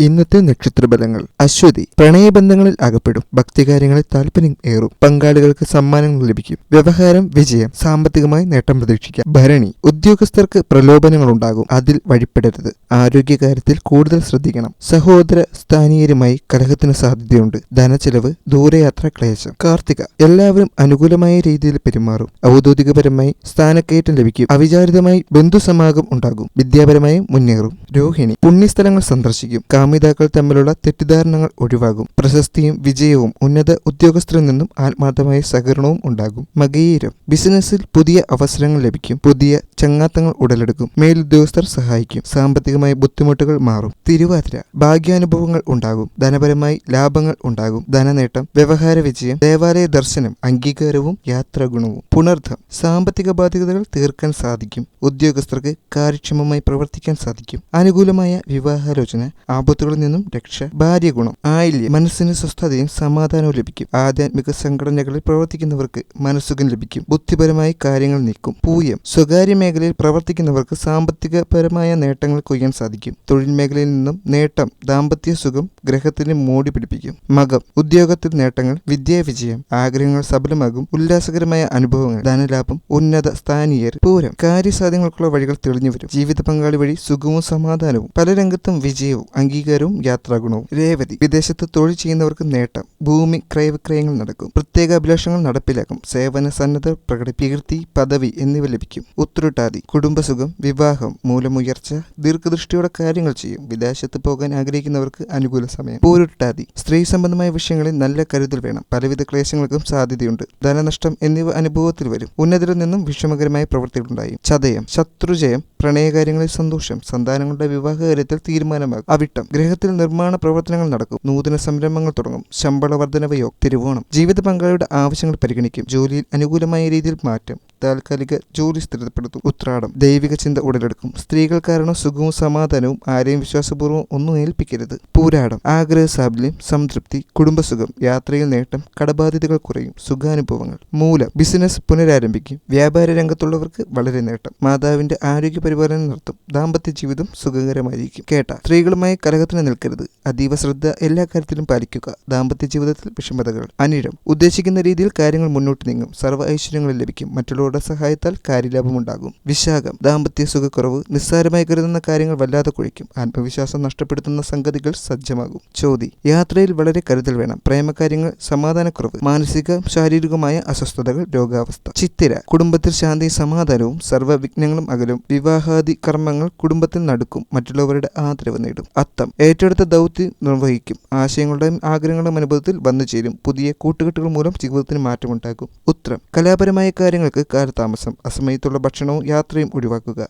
ഇന്നത്തെ നക്ഷത്രബലങ്ങൾ അശ്വതി പ്രണയബന്ധങ്ങളിൽ അകപ്പെടും. ഭക്തികാര്യങ്ങളിൽ താല്പര്യം ഏറും. പങ്കാളികൾക്ക് സമ്മാനങ്ങൾ ലഭിക്കും. വ്യവഹാരം വിജയം സാമ്പത്തികമായി നേട്ടം പ്രതീക്ഷിക്കാം. ഭരണി ഉദ്യോഗസ്ഥർക്ക് പ്രലോഭനങ്ങൾ ഉണ്ടാകും അതിൽ വഴിപ്പെടരുത്. ആരോഗ്യകാര്യത്തിൽ കൂടുതൽ ശ്രദ്ധിക്കണം. സഹോദര സ്ഥാനീയരുമായി കലഹത്തിന് സാധ്യതയുണ്ട്. ധനച്ചെലവ് ദൂരയാത്ര ക്ലേശം. കാർത്തിക എല്ലാവരും അനുകൂലമായ രീതിയിൽ പെരുമാറും. ഔദ്യോഗികപരമായി സ്ഥാനക്കയറ്റം ലഭിക്കും. അവിചാരിതമായി ബന്ധുസമാഗം ഉണ്ടാകും. വിദ്യാപരമായി മുന്നേറും. രോഹിണി പുണ്യസ്ഥലങ്ങൾ സന്ദർശിക്കും. കാമിതാക്കൾ തമ്മിലുള്ള തെറ്റിദ്ധാരണകൾ ഒഴിവാകും. പ്രശസ്തിയും വിജയവും ഉന്നത ഉദ്യോഗസ്ഥരിൽ നിന്നും ആത്മാർത്ഥമായ സഹകരണവും ഉണ്ടാകും. മകീരം. ബിസിനസ്സിൽ പുതിയ അവസരങ്ങൾ ലഭിക്കും. പുതിയ ചങ്ങാത്തങ്ങൾ ഉടലെടുക്കും. മേലുദ്യോഗസ്ഥർ സഹായിക്കും. സാമ്പത്തികമായ ബുദ്ധിമുട്ടുകൾ മാറും. തിരുവാതിര. ഭാഗ്യാനുഭവങ്ങൾ ഉണ്ടാകും. ധനപരമായി ലാഭങ്ങൾ ഉണ്ടാകും. ധനനേട്ടം വ്യവഹാര വിജയം ദേവാലയ ദർശനം അംഗീകാരവും യാത്രാഗുണവും. പുനർധം സാമ്പത്തിക ബാധ്യതകൾ തീർക്കാൻ സാധിക്കും. ഉദ്യോഗസ്ഥർക്ക് കാര്യക്ഷമമായി പ്രവർത്തിക്കാൻ സാധിക്കും. അനുകൂലമായ വിവാഹാലോചന ആപത്തുകളിൽ നിന്നും രക്ഷ ഭാര്യ ഗുണം ആയില്യം മനസ്സിന് സ്വസ്ഥതയും സമാധാനവും ലഭിക്കും. ആധ്യാത്മിക സംഘടനകളിൽ പ്രവർത്തിക്കുന്നവർക്ക് മനസ്സുഖം ലഭിക്കും. ബുദ്ധിപരമായി കാര്യങ്ങൾ നീക്കും. പൂയം സ്വകാര്യ മേഖലയിൽ പ്രവർത്തിക്കുന്നവർക്ക് സാമ്പത്തികപരമായ നേട്ടങ്ങൾ കൊയ്യാൻ സാധിക്കും. തൊഴിൽ മേഖലയിൽ നിന്നും നേട്ടം ദാമ്പത്യ സുഖം ഗ്രഹത്തിന് മോടി പിടിപ്പിക്കും. മകം ഉദ്യോഗത്തിൽ നേട്ടങ്ങൾ വിദ്യാവിജയം ആഗ്രഹങ്ങൾ സഫലമാകും ഉല്ലാസകരമായ അനുഭവങ്ങൾ ധനലാഭം ഉന്നത സ്ഥാനീയർ പൂരം കാര്യസാധ്യങ്ങൾക്കുള്ള വഴികൾ തെളിഞ്ഞു വരും. ജീവിത പങ്കാളി വഴി സുഖവും സമാധാനവും പല രംഗത്തും വിജയവും അംഗീകാരവും യാത്രാഗുണവും. രേവതി വിദേശത്ത് തൊഴിൽ ചെയ്യുന്നവർക്ക് നേട്ടം ഭൂമി ക്രയവിക്രയങ്ങൾ നടക്കും പ്രത്യേക അഭിലാഷങ്ങൾ നടപ്പിലാക്കും സേവന സന്നദ്ധ പ്രകടി കീർത്തി പദവി എന്നിവ ലഭിക്കും. ഉത്തരട്ടാതി കുടുംബസുഖം വിവാഹം മൂലമുയർച്ച ദീർഘദൃഷ്ടിയോടെ കാര്യങ്ങൾ ചെയ്യും വിദേശത്ത് പോകാൻ ആഗ്രഹിക്കുന്നവർക്ക് അനുകൂല സമയം. പോരുട്ടാതി സ്ത്രീ സംബന്ധമായ വിഷയങ്ങളിൽ നല്ല കരുതൽ വേണം പലവിധ ക്ലേശങ്ങൾക്കും സാധ്യതയുണ്ട് ധനനഷ്ടം എന്നിവ അനുഭവത്തിൽ വരും ഉന്നതരിൽ നിന്നും വിഷമകരമായ പ്രവൃത്തികളുണ്ടായി ചതയം ശത്രുജയം പ്രണയകാര്യങ്ങളിൽ സന്തോഷം സന്താനങ്ങളുടെ വിവാഹകാര്യത്തിൽ തീരുമാനമാകും. അവിട്ടം. ഗ്രഹത്തിൽ നിർമ്മാണ പ്രവർത്തനങ്ങൾ നടക്കും. നൂതന സംരംഭങ്ങൾ തുടങ്ങും. ശമ്പള വർധനവയോ തിരുവോണം. ജീവിത പങ്കാളിയുടെ ആവശ്യങ്ങൾ പരിഗണിക്കും. ജോലിയിൽ അനുകൂലമായ രീതിയിൽ മാറ്റം. താൽക്കാലിക ജോലി സ്ഥിരപ്പെടുത്തും ഉത്രാടം. ദൈവിക ചിന്ത ഉടലെടുക്കും. സ്ത്രീകൾ കാരണം സുഖവും സമാധാനവും ആരെയും വിശ്വാസപൂർവം ഒന്നും ഏൽപ്പിക്കരുത്. പൂരാടം. ആഗ്രഹ സാബല്യം സംതൃപ്തി കുടുംബസുഖം യാത്രയിൽ നേട്ടം കടബാധ്യതകൾ കുറയും. സുഖാനുഭവങ്ങൾ. മൂലം. ബിസിനസ് പുനരാരംഭിക്കും. വ്യാപാര രംഗത്തുള്ളവർക്ക് വളരെ നേട്ടം. മാതാവിന്റെ ആരോഗ്യ പരിപാലനം നടത്തും ദാമ്പത്യ ജീവിതം സുഖകരമായിരിക്കും. കേട്ട. സ്ത്രീകളുമായി കലഹത്തിന് നിൽക്കരുത്. അതീവ ശ്രദ്ധ എല്ലാ കാര്യത്തിലും പാലിക്കുക. ദാമ്പത്യ ജീവിതത്തിൽ വിഷമതകൾ. അനിഴം. ഉദ്ദേശിക്കുന്ന രീതിയിൽ കാര്യങ്ങൾ മുന്നോട്ട് നീങ്ങും. സർവ ഐശ്വര്യങ്ങൾ ലഭിക്കും. മറ്റുള്ളവരുടെ സഹായത്താൽ കാര്യലാഭമുണ്ടാകും. വിശാഖം ദാമ്പത്യ സുഖക്കുറവ് നിസ്സാരമായി കരുതുന്ന കാര്യങ്ങൾ വല്ലാതെ കുഴിക്കും. ആത്മവിശ്വാസം നഷ്ടപ്പെടുത്തുന്ന സംഗതികൾ സജ്ജമാകും. ചോതി യാത്രയിൽ വളരെ കരുതൽ വേണം. പ്രേമകാര്യങ്ങൾ സമാധാനക്കുറവ് മാനസിക ശാരീരികമായ അസ്വസ്ഥതകൾ രോഗാവസ്ഥ. ചിത്തിര കുടുംബത്തിൽ ശാന്തി സമാധാനവും സർവ വിഘ്നങ്ങളും അകലും. വിവാഹാദി കർമ്മങ്ങൾ കുടുംബത്തിൽ നടക്കും. മറ്റുള്ളവരുടെ ആദരവ് നേടും. അത്തം ഏറ്റെടുത്ത ദൗത്യം നിർവഹിക്കും. ആശയങ്ങളുടെയും ആഗ്രഹങ്ങളുടെയും അനുഭവത്തിൽ വന്നു ചേരും പുതിയ കൂട്ടുകെട്ടുകൾ മൂലം ജീവിതത്തിന് മാറ്റമുണ്ടാകും. ഉത്രം കലാപരമായ കാര്യങ്ങൾക്ക് കാലതാമസം അസമയത്തുള്ള ഭക്ഷണവും യാത്രയും ഒഴിവാക്കുക